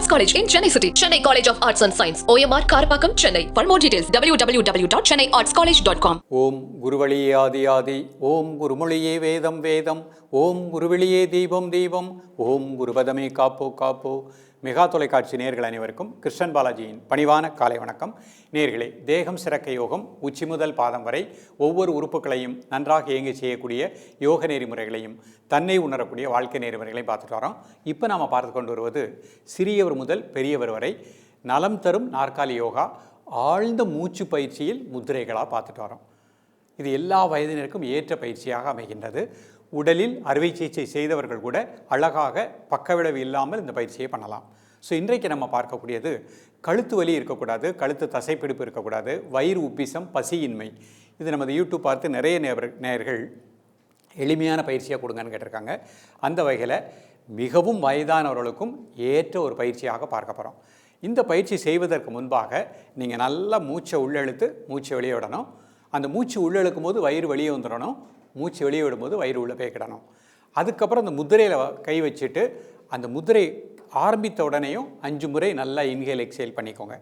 Arts college in Chennai city Chennai college of arts and science OMR Karapakkam Chennai for more details W W W dot Chennai arts college dot com ஓம் குருவழி ஆதி ஆதி ஓம் குருமொழியே வேதம் வேதம் ஓம் குருவெளியே தீபம் தீபம் ஓம் குருபதமே காப்போ காப்போ மெகா தொலைக்காட்சி நேர்கள் அனைவருக்கும் கிருஷ்ணன் பாலாஜியின் பணிவான காலை வணக்கம். நேர்களே தேகம் சிறக்க யோகம் உச்சி முதல் பாதம் வரை ஒவ்வொரு உறுப்புகளையும் நன்றாக இயங்கி செய்யக்கூடிய யோக நெறிமுறைகளையும் தன்னை உணரக்கூடிய வாழ்க்கை நெறிமுறைகளையும் பார்த்துட்டு வரோம். இப்போ நாம் பார்த்து கொண்டு வருவது சிறியவர் முதல் பெரியவர் வரை நலம் தரும் நாற்காலி யோகா ஆழ்ந்த மூச்சு பயிற்சியில் முத்திரைகளாக பார்த்துட்டு வரோம். இது எல்லா வயதினருக்கும் ஏற்ற பயிற்சியாக அமைகின்றது. உடலில் அறுவை சிகிச்சை செய்தவர்கள் கூட அழகாக பக்கவிளைவு இல்லாமல் இந்த பயிற்சியை பண்ணலாம். ஸோ இன்றைக்கு நம்ம பார்க்கக்கூடியது கழுத்து வலி இருக்கக்கூடாது கழுத்து தசைப்பிடிப்பு இருக்கக்கூடாது வயிறு உப்பிசம் பசியின்மை. இது நமது யூடியூப் பார்த்து நிறைய நேர் நேயர்கள் எளிமையான பயிற்சியாக கொடுங்கன்னு கேட்டிருக்காங்க. அந்த வகையில் மிகவும் வயதானவர்களுக்கும் ஏற்ற ஒரு பயிற்சியாக பார்க்க போகிறோம் இந்த பயிற்சி செய்வதற்கு முன்பாக நீங்கள் நல்லா மூச்சை உள்ளெழுத்து மூச்சை வெளியே விடணும். அந்த மூச்சு உள்ளெழுக்கும் போது வயிறு வெளியே வந்துடணும். மூச்சு வெளியே விடும்போது வயிறு உள்ளே போய்க்கிடணும் அதுக்கப்புறம் அந்த முதிரையில் கை வச்சுட்டு அந்த முதிரை ஆரம்பித்த உடனேயும் அஞ்சு முறை நல்லா இன்ஹேல் எக்ஸேல் பண்ணிக்கோங்க.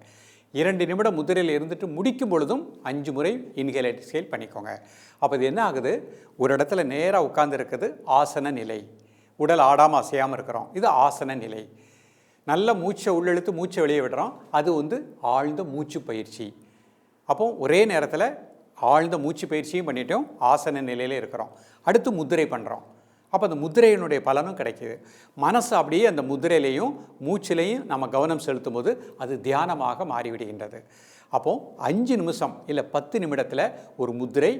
இரண்டு நிமிடம் முதிரையில் இருந்துட்டு முடிக்கும் பொழுதும் அஞ்சு முறை இன்ஹேல் எக்ஸேல் பண்ணிக்கோங்க. அப்போ இது என்ன ஆகுது? ஒரு இடத்துல நேராக உட்கார்ந்துருக்குது ஆசன நிலை. உடல் ஆடாமல் அசையாமல் இருக்கிறோம். இது ஆசன நிலை. நல்ல மூச்சை உள்ளெழுத்து மூச்சை வெளியே விடுறோம். அது வந்து ஆழ்ந்த மூச்சு பயிற்சி. அப்போ ஒரே நேரத்தில் ஆழ்ந்த மூச்சு பயிற்சியும் பண்ணிட்டோம் ஆசன நிலையில இருக்கிறோம். அடுத்து முத்திரை பண்ணுறோம் அப்போ அந்த முத்திரையினுடைய பலனும் கிடைக்கிது. மனசு அப்படியே அந்த முத்திரையிலையும் மூச்சிலையும் நம்ம கவனம் செலுத்தும் போது அது தியானமாக மாறிவிடுகின்றது. அப்போது அஞ்சு நிமிஷம் இல்லை பத்து நிமிடத்தில் ஒரு முத்திரை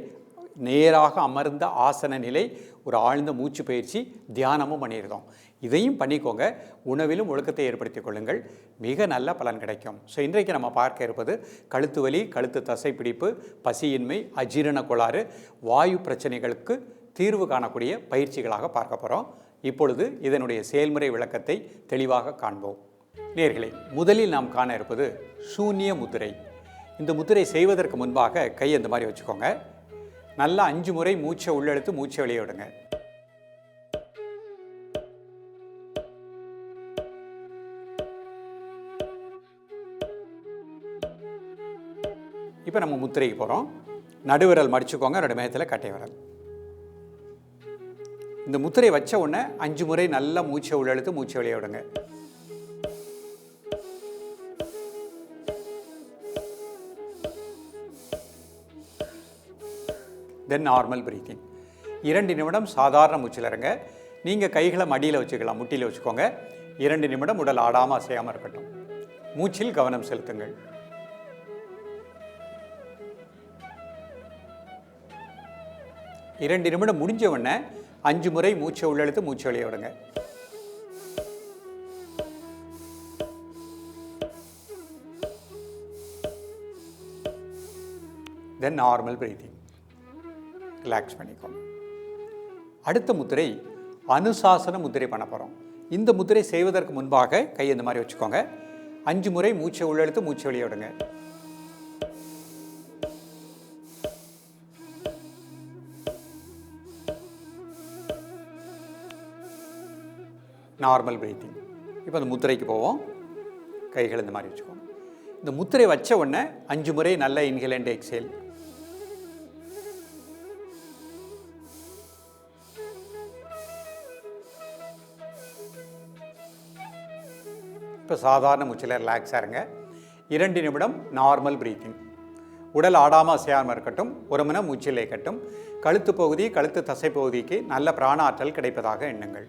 நேராக அமர்ந்த ஆசன நிலை ஒரு ஆழ்ந்த மூச்சு பயிற்சி தியானமும் பண்ணியிருந்தோம் இதையும் பண்ணிக்கோங்க. உணவிலும் ஒழுக்கத்தை ஏற்படுத்திக் கொள்ளுங்கள். மிக நல்ல பலன் கிடைக்கும். ஸோ இன்றைக்கு நம்ம பார்க்க இருப்பது கழுத்து வலி கழுத்து தசைப்பிடிப்பு பசியின்மை அஜீரண கோளாறு வாயு பிரச்சனைகளுக்கு தீர்வு காணக்கூடிய பயிற்சிகளாக பார்க்க போகிறோம் இப்பொழுது இதனுடைய செயல்முறை விளக்கத்தை தெளிவாக காண்போம். நேர்களே முதலில் நாம் காண இருப்பது சூன்ய முத்திரை இந்த முத்திரை செய்வதற்கு முன்பாக கை அந்த மாதிரி வச்சுக்கோங்க. நல்லா அஞ்சு முறை மூச்சை உள்ளெடுத்து மூச்சை வெளியே விடுங்க. இப்போ நம்ம முத்திரைக்கு போகிறோம் நடுவிரல் மடிச்சுக்கோங்க ரெண்டு மேகத்தில் கட்டை விரல். இந்த முத்திரை வச்ச உடனே அஞ்சு முறை நல்லா மூச்சை உள்ளெழுத்து மூச்சை வெளியே விடுங்க. தென் நார்மல் பிரீத்திங் இரண்டு நிமிடம் சாதாரண மூச்சில் இருங்க நீங்கள் கைகளை மடியில் வச்சுக்கலாம் முட்டியில் வச்சுக்கோங்க. இரண்டு நிமிடம் உடல் ஆடாமல் அசையாமல் இருக்கட்டும். மூச்சில் கவனம் செலுத்துங்கள். இரண்டு நிமிடம் முடிஞ்ச உடனே அஞ்சு முறை மூச்சை உள்ளெழுத்து மூச்சை வெளியே விடுங்க. தென் நார்மல் பிரீத்திங் ரிலாக்ஸ் பண்ணிக்கோங்க. அடுத்த முத்திரை அனுசாசன முத்திரை பண்ண போகிறோம் இந்த முத்திரை செய்வதற்கு முன்பாக கை இந்த மாதிரி வச்சுக்கோங்க. அஞ்சு முறை மூச்சை உள்ளெழுத்து மூச்சை வெளியே விடுங்க. நார்மல் பிரீத்திங் இப்போ அந்த முத்திரைக்கு போவோம். கைகள் இந்த மாதிரி வச்சுக்கோங்க. இந்த முத்திரை வச்ச உடனே அஞ்சு முறை நல்ல இன்ஹேல் அண்ட் எக்ஸேல் இப்போ சாதாரண மூச்சில் ரிலாக்ஸாக இருங்க. இரண்டு நிமிடம் நார்மல் பிரீத்திங் உடல் ஆடாமல் அசையாமல் இருக்கட்டும் ஒரு மணி மூச்சில் இருக்கட்டும் கழுத்து பகுதி கழுத்து தசை பகுதிக்கு நல்ல பிராண ஆற்றல் கிடைப்பதாக எண்ணுங்கள்.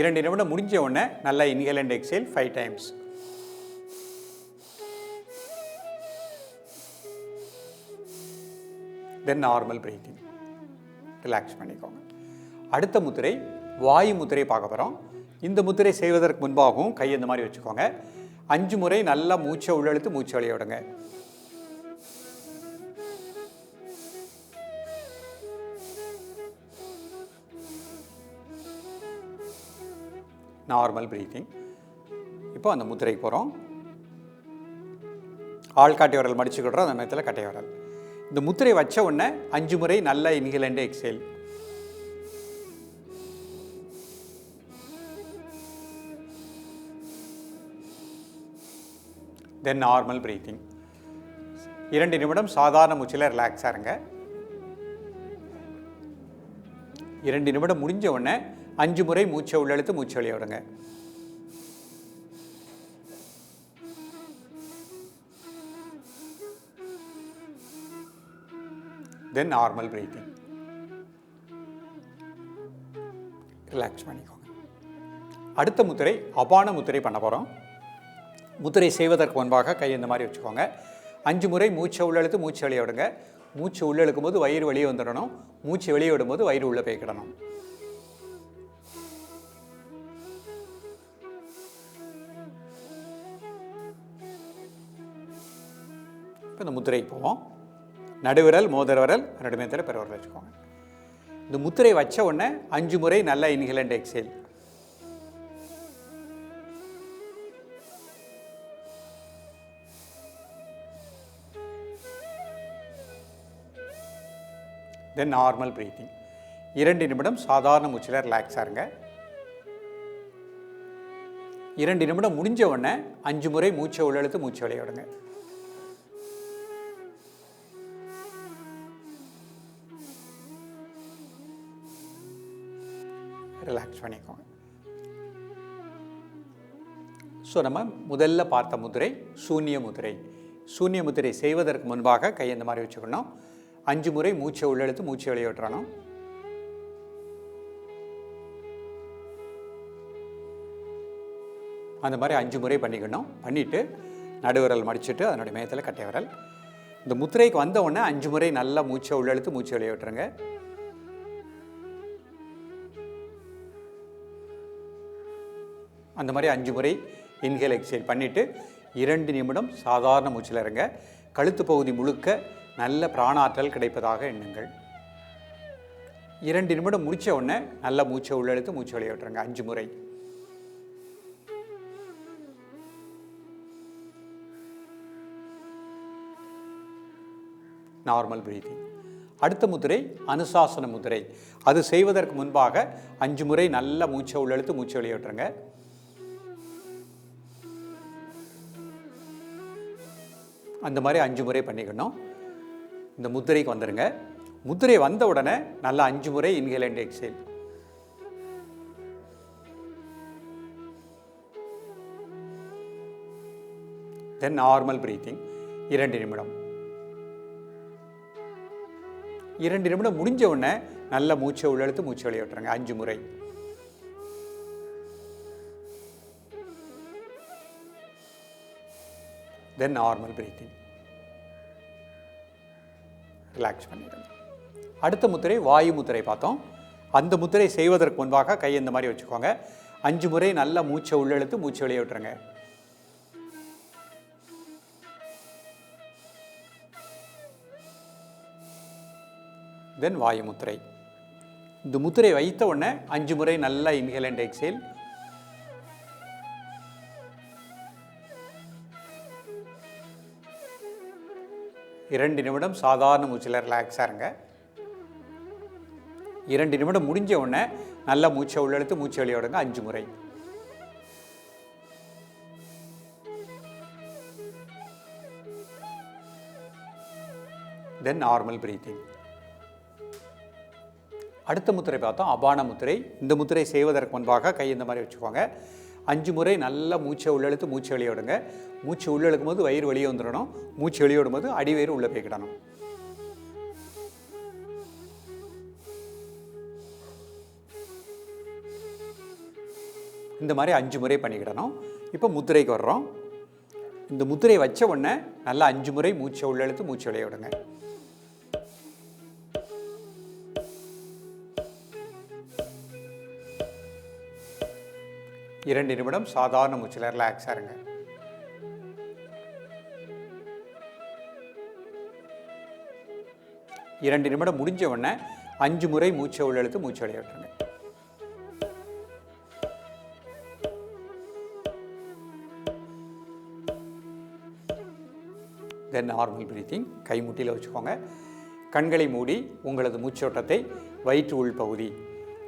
இரண்டு நிமிடம் முடிஞ்ச உடனே நல்லா inhale and exhale five times then normal breathing relax பண்ணிக்கோங்க. அடுத்த முத்திரை வாயு முத்திரை பார்க்க போகிறோம் இந்த முத்திரை செய்வதற்கு முன்பாகவும் கை இந்த மாதிரி வச்சுக்கோங்க. அஞ்சு முறை நல்லா மூச்சை உள்ளெழுத்து மூச்சை வழிய விடுங்க. நார்மல் பிரீத்திங் இப்போ அந்த முத்திரைக்கு போகிறோம் ஆள்காட்டி வரல் மடிச்சுக்கிடுறோம். அந்த நேரத்தில் கட்டை வரல். இந்த முத்திரை வச்ச உடனே அஞ்சு முறை நல்ல inhale and exhale then normal breathing இரண்டு நிமிடம் சாதாரண மூச்சில் ரிலாக்ஸாக இருங்க. இரண்டு நிமிடம் முடிஞ்ச உடனே அஞ்சு முறை மூச்சை உள்ளெழுத்து மூச்சை வெளியே விடுங்க. தென் நார்மல் பிரீத்திங் ரிலாக்ஸ் பண்ணிக்கோங்க. அடுத்த முத்திரை அபான முத்திரை பண்ண போகிறோம் முத்திரை செய்வதற்கு முன்பாக கை இந்த மாதிரி வச்சுக்கோங்க. அஞ்சு முறை மூச்சை உள்ளெழுத்து மூச்சு வெளியே விடுங்க. மூச்சு உள்ளே போது வயிறு வெளியே வந்துடணும். மூச்சு வெளியே விடும்போது வயிறு உள்ளே போய்க்கிடணும் இப்போ இந்த முத்திரைக்கு போவோம். நடுவிரல் மோதிரவரல் விரல் நடுமேத்தில் பெருவிரல் வச்சுக்கோங்க. இந்த முத்திரை வச்ச உடனே அஞ்சு முறை நல்ல inhale and exhale then normal breathing இரண்டு நிமிடம் சாதாரண மூச்சில் ரிலாக்ஸாக இருங்க. இரண்டு நிமிடம் முடிஞ்ச உடனே அஞ்சு முறை மூச்சை உள்ளெழுத்து மூச்சு விளையாடுங்க ரிலாக்ஸ் பண்ணிக்கோங்க. ஸோ நம்ம முதல்ல பார்த்த முதிரை சூன்ய முதிரை. சூன்ய முதிரை செய்வதற்கு முன்பாக கை இந்த மாதிரி வச்சுக்கணும். அஞ்சு முறை மூச்சை உள்ளெழுத்து மூச்சை வெளியே விட்டுறணும். அந்த மாதிரி அஞ்சு முறை பண்ணிக்கணும். பண்ணிவிட்டு நடுவிரல் மடிச்சுட்டு அதனுடைய மேயத்தில் கட்டை விரல். இந்த முத்திரைக்கு வந்த உடனே அஞ்சு முறை நல்லா மூச்சை உள்ளெழுத்து மூச்சை வெளியே அந்த மாதிரி அஞ்சு முறை இன்ஹேல் எக்ஸைல் பண்ணிவிட்டு இரண்டு நிமிடம் சாதாரண மூச்சில் இறங்க கழுத்து பகுதி முழுக்க நல்ல பிராணாற்றல் கிடைப்பதாக எண்ணுங்கள். இரண்டு நிமிடம் முடிச்ச உடனே நல்ல மூச்சை உள்ளெழுத்து மூச்சை வெளியே விட்டுருங்க. அஞ்சு முறை. நார்மல் பிரீதிங் அடுத்த முதிரை அனுசாசன முதிரை. அது செய்வதற்கு முன்பாக அஞ்சு முறை நல்ல மூச்சை உள்ளெழுத்து மூச்சை வெளியே விட்டுருங்க. அந்த மாதிரி அஞ்சு முறை பண்ணிக்கணும். இந்த முத்திரைக்கு வந்துடுங்க முத்திரை வந்த உடனே நல்லா அஞ்சு முறை inhale and exhale then normal breathing இரண்டு நிமிடம். இரண்டு நிமிடம் முடிஞ்ச உடனே நல்ல மூச்சை உள்ளெழுத்து மூச்சை வெளியே விட்டுருங்க அஞ்சு முறை. தென் நார்மல் பிரீத்திங் ரிலாக்ஸ் பண்ணிடுங்க அடுத்த முத்திரை வாயு முத்திரை பார்த்தோம். அந்த முத்திரை செய்வதற்கு முன்பாக கை இந்த மாதிரி வச்சுக்கோங்க. அஞ்சு முறை நல்ல மூச்சை உள்ளெழுத்து மூச்சை வெளியே விட்டுருங்க. தென் வாயு முத்திரை. இந்த முத்திரை வைத்த உடனே அஞ்சு முறை நல்லா இன்ஹேல் அண்ட் எக்ஸேல் இரண்டு நிமிடம் சாதாரண மூச்சில் ரிலாக்ஸாக இருங்க. இரண்டு நிமிடம் முடிஞ்ச உடனே நல்லா மூச்சை உள்ளெழுத்து மூச்சை வெளியோடுங்க அஞ்சு முறை. தென் நார்மல் பிரீத்திங் அடுத்த முத்திரை பார்த்தோம். அபான முத்திரை. இந்த முத்திரை செய்வதற்கு முன்பாக கை இந்த மாதிரி வச்சுக்கோங்க. அஞ்சு முறை நல்லா மூச்சை உள்ளெழுத்து மூச்சு வெளியே விடுங்க. மூச்சு உள்ளே இழுக்கும் போது வயிறு வெளியே வந்துடணும். மூச்சு வெளியே விடும்போது அடிவயிறு உள்ளே போய்க்கிடணும் இந்த மாதிரி அஞ்சு முறை பண்ணிக்கிடணும் இப்போ முத்திரைக்கு வர்றோம். இந்த முத்திரை வச்ச உடனே நல்லா அஞ்சு முறை மூச்சை உள்ளெழுத்து மூச்சு வெளியே விடுங்க. இரண்டு நிமிடம் சாதாரண மூச்சில் ரிலாக்ஸாக இருங்க. இரண்டு நிமிடம் முடிஞ்ச உடனே அஞ்சு முறை மூச்சை உள்ளெழுத்து மூச்சு வெளியே விட்டுருங்க. தென் நார்மல் பிரீத்திங் கைமுட்டியில் வச்சுக்கோங்க. கண்களை மூடி உங்களது மூச்சோட்டத்தை வயிற்று உள் பகுதி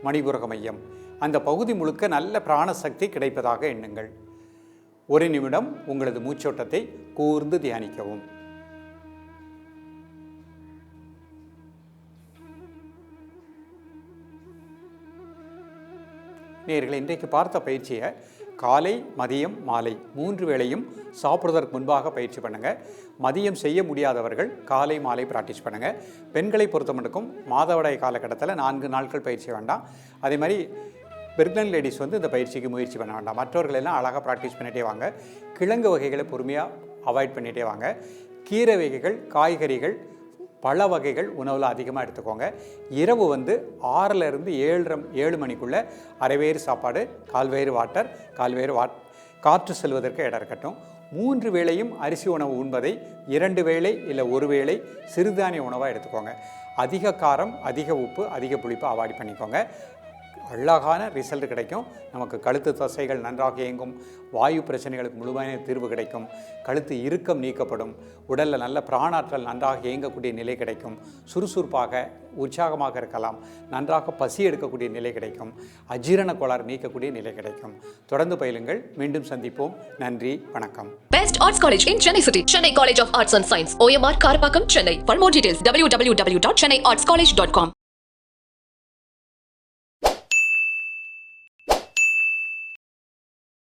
மணிபுரக மையம் அந்த பகுதி முழுக்க நல்ல பிராணசக்தி கிடைப்பதாக எண்ணுங்கள். ஒரு நிமிடம் உங்களது மூச்சோட்டத்தை கூர்ந்து தியானிக்கவும். நேர்கள் இன்றைக்கு பார்த்த பயிற்சியை காலை மதியம் மாலை மூன்று வேளையும் சாப்பிடுவதற்கு முன்பாக பயிற்சி பண்ணுங்கள் மதியம் செய்ய முடியாதவர்கள் காலை மாலை ப்ராக்டிஸ் பண்ணுங்கள் பெண்களை பொறுத்த மட்டுக்கும் மாதவிடாய் காலகட்டத்தில் நான்கு நாட்கள் பயிற்சி வேண்டாம். அதே மாதிரி பிரெக்னன்ட் லேடிஸ் வந்து இந்த பயிற்சிக்கு முயற்சி பண்ண வேண்டாம். மற்றவர்கள் எல்லாம் அழகாக ப்ராக்டிஸ் பண்ணிகிட்டே வாங்க. கிழங்கு வகைகளை பொறுமையாக அவாய்ட் பண்ணிகிட்டே வாங்க. கீரை வகைகள் காய்கறிகள் பழ வகைகள் உணவில் அதிகமாக எடுத்துக்கோங்க. இரவு வந்து ஆறிலிருந்து ஏழரை ஏழு மணிக்குள்ளே அரைவேறு சாப்பாடு கால்வேறு வாட்டர் கால்வேறு வாட் காற்று செல்வதற்கு இடம் இருக்கட்டும். மூன்று வேளையும் அரிசி உணவு உண்பதை இரண்டு வேளை இல்லை ஒரு வேளை சிறுதானிய உணவாக எடுத்துக்கோங்க. அதிக காரம் அதிக உப்பு அதிக புளிப்பு அவாய்ட் பண்ணிக்கோங்க. அழகான ரிசல்ட் கிடைக்கும். நமக்கு கழுத்து தசைகள் நன்றாக இயங்கும். வாயு பிரச்சனைகளுக்கு முழுமையான தீர்வு கிடைக்கும். கழுத்து இறுக்கம் நீக்கப்படும். உடலில் நல்ல பிராணாற்றல் நன்றாக இயங்கக்கூடிய நிலை கிடைக்கும். சுறுசுறுப்பாக உற்சாகமாக இருக்கலாம். நன்றாக பசி எடுக்கக்கூடிய நிலை கிடைக்கும். அஜீரண கோளாறு நீக்கக்கூடிய நிலை கிடைக்கும். தொடர்ந்து பயிலுங்கள். மீண்டும் சந்திப்போம். நன்றி. வணக்கம். Best arts college Chennai Sri college of Arts and science Chennai City. Chennai College of Arts W W W dot Chennai arts college dot com